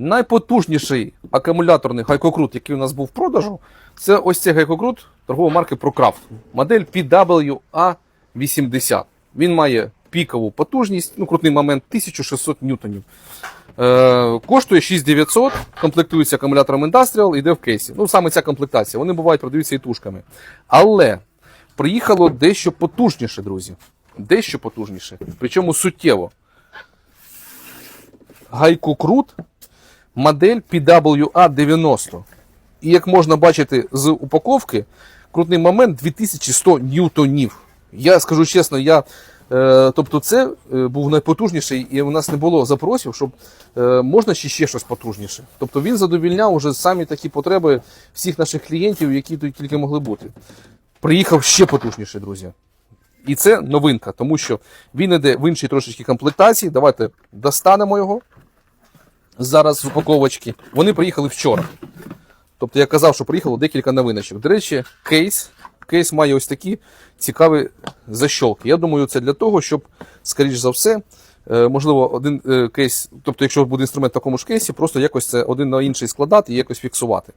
Найпотужніший акумуляторний гайкокрут, який у нас був в продажу, це ось цей гайкокрут торгової марки ProCraft. Модель PWA80. Він має пікову потужність, ну, крутний момент 1600 ньютонів. Е, коштує 6900, комплектується акумулятором Industrial, йде в кейсі. Ну, саме ця комплектація. Вони бувають продаються і тушками. Але приїхало дещо потужніше, друзі. Дещо потужніше. Причому суттєво. Гайкокрут модель PWA90. І як можна бачити з упаковки, крутний момент 2100 ньютонів. Я скажу чесно, я, е, тобто це е, був найпотужніший, і у нас не було запросів, щоб е, можна ще, ще щось потужніше. Тобто він задовільняв уже самі такі потреби всіх наших клієнтів, які тут тільки могли бути. Приїхав ще потужніше, друзі. І це новинка, тому що він іде в іншій трошечки комплектації. Давайте достанемо його зараз з упаковочки. Вони приїхали вчора. Тобто я казав, що приїхало декілька новиночок. До речі, кейс. Кейс має ось такі цікаві защолки. Я думаю, це для того, щоб, скоріш за все, е, можливо, один е, кейс, тобто, якщо буде інструмент в такому ж кейсі, просто якось це один на інший складати і якось фіксувати.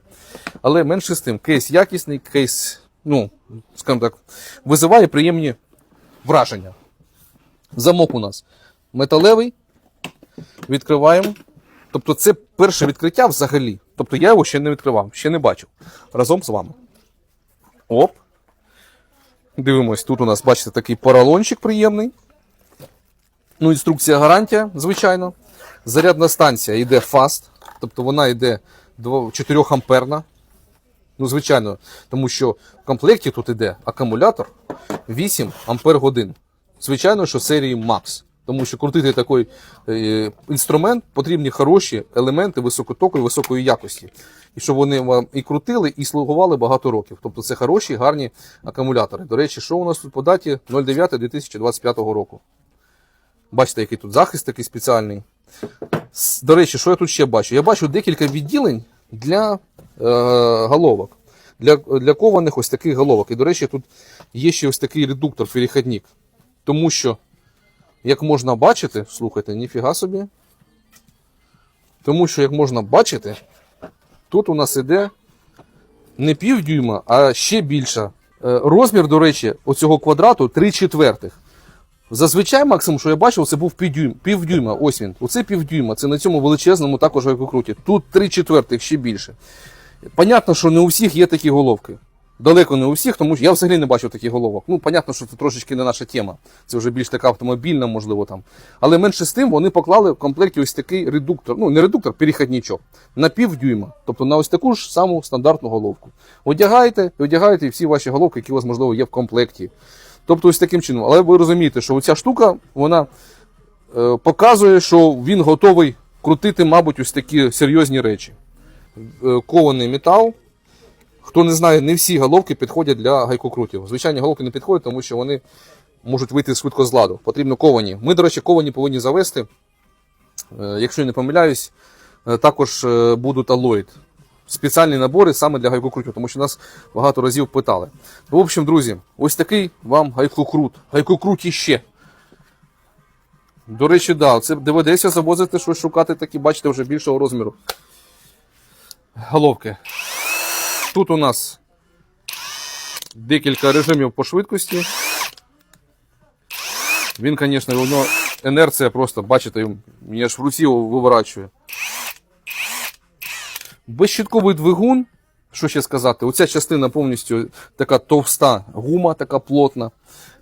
Але менше з тим, кейс якісний, кейс, ну, скажімо так, визиває приємні враження. Замок у нас металевий. Відкриваємо. Тобто, це перше відкриття взагалі. Тобто я його ще не відкривав, ще не бачив. Разом з вами. Оп. Дивимось, тут у нас, бачите, такий поролончик приємний. Ну, інструкція гарантія, звичайно. Зарядна станція йде фаст, тобто вона йде 4 амперна. Ну, звичайно, тому що в комплекті тут йде акумулятор 8 ампер годин. Звичайно, що серії Max. Тому що крутити такий е, інструмент потрібні хороші елементи високотоку високої якості. І щоб вони вам і крутили, і слугували багато років. Тобто це хороші, гарні акумулятори. До речі, що у нас тут по даті 09.2025 року. Бачите, який тут захист такий спеціальний. До речі, що я тут ще бачу? Я бачу декілька відділень для е, головок. Для, для кованих ось таких головок. І, до речі, тут є ще ось такий редуктор, перехідник. Тому що, як можна бачити, слухайте, ніфіга собі. Тому що, як можна бачити, тут у нас іде не пів дюйма, а ще більше. Розмір, до речі, оцього квадрату 3 четвертих. Зазвичай максимум, що я бачив, це був півдюйм, півдюйма. Ось він. Оце півдюйма. Це на цьому величезному також гайкокруті. Тут 3 четвертих, ще більше. Понятно, що не у всіх є такі головки. Далеко не у всіх, тому що я взагалі не бачив таких головок. Ну, понятно, що це трошечки не наша тема. Це вже більш така автомобільна, можливо, там. Але менше з тим вони поклали в комплекті ось такий редуктор, ну не редуктор, перехідничок, на півдюйма. Тобто на ось таку ж саму стандартну головку. Одягаєте, і всі ваші головки, які у вас, можливо, є в комплекті. Тобто ось таким чином. Але ви розумієте, що ця штука, вона е, показує, що він готовий крутити, мабуть, ось такі серйозні речі. Е, кований метал. Хто не знає, не всі головки підходять для гайкокрутів. Звичайні головки не підходять, тому що вони можуть вийти швидко з ладу. Потрібно ковані. Ми, до речі, ковані повинні завести. Е, Якщо я не помиляюсь, е, також е, будуть алоїд. Спеціальні набори саме для гайкокрутів, тому що нас багато разів питали. В общем, друзі, ось такий вам гайкокрут. Гайкокрут іще. До речі, да, це доведеться завозити щось шукати такі, бачите, вже більшого розміру. Головки. Тут у нас декілька режимів по швидкості. Він, звісно, у нього інерція просто, бачите, мені аж в руці виворачує. Безщитковий двигун. Що ще сказати? Оця частина повністю така товста гума, така плотна.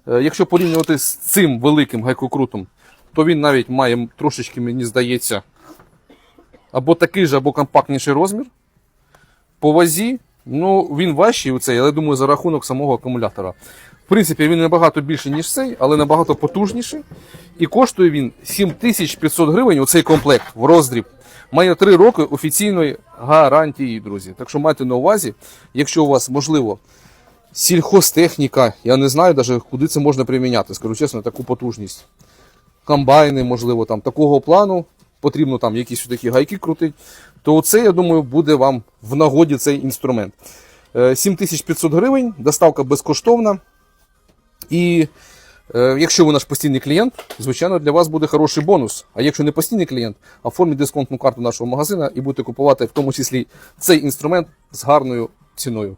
Е, Якщо порівнювати з цим великим гайкокрутом, то він навіть має трошечки, мені здається, або такий же, або компактніший розмір. По вазі, ну він важчий у цей, але думаю, за рахунок самого акумулятора. В принципі, він набагато більший, ніж цей, але набагато потужніший. І коштує він 7500 гривень у цей комплект в роздріб. Має 3 роки офіційної гарантії, друзі. Так що майте на увазі, якщо у вас можливо сільхозтехніка, я не знаю навіть куди це можна приміняти, скажу чесно, таку потужність. Комбайни, можливо, там такого плану, потрібно там якісь такі гайки крутити, то це, я думаю, буде вам в нагоді цей інструмент. Е, 7500 гривень, доставка безкоштовна. І Е, Якщо ви наш постійний клієнт, звичайно, для вас буде хороший бонус. А якщо не постійний клієнт, оформіть дисконтну карту нашого магазина і будете купувати в тому числі цей інструмент з гарною ціною.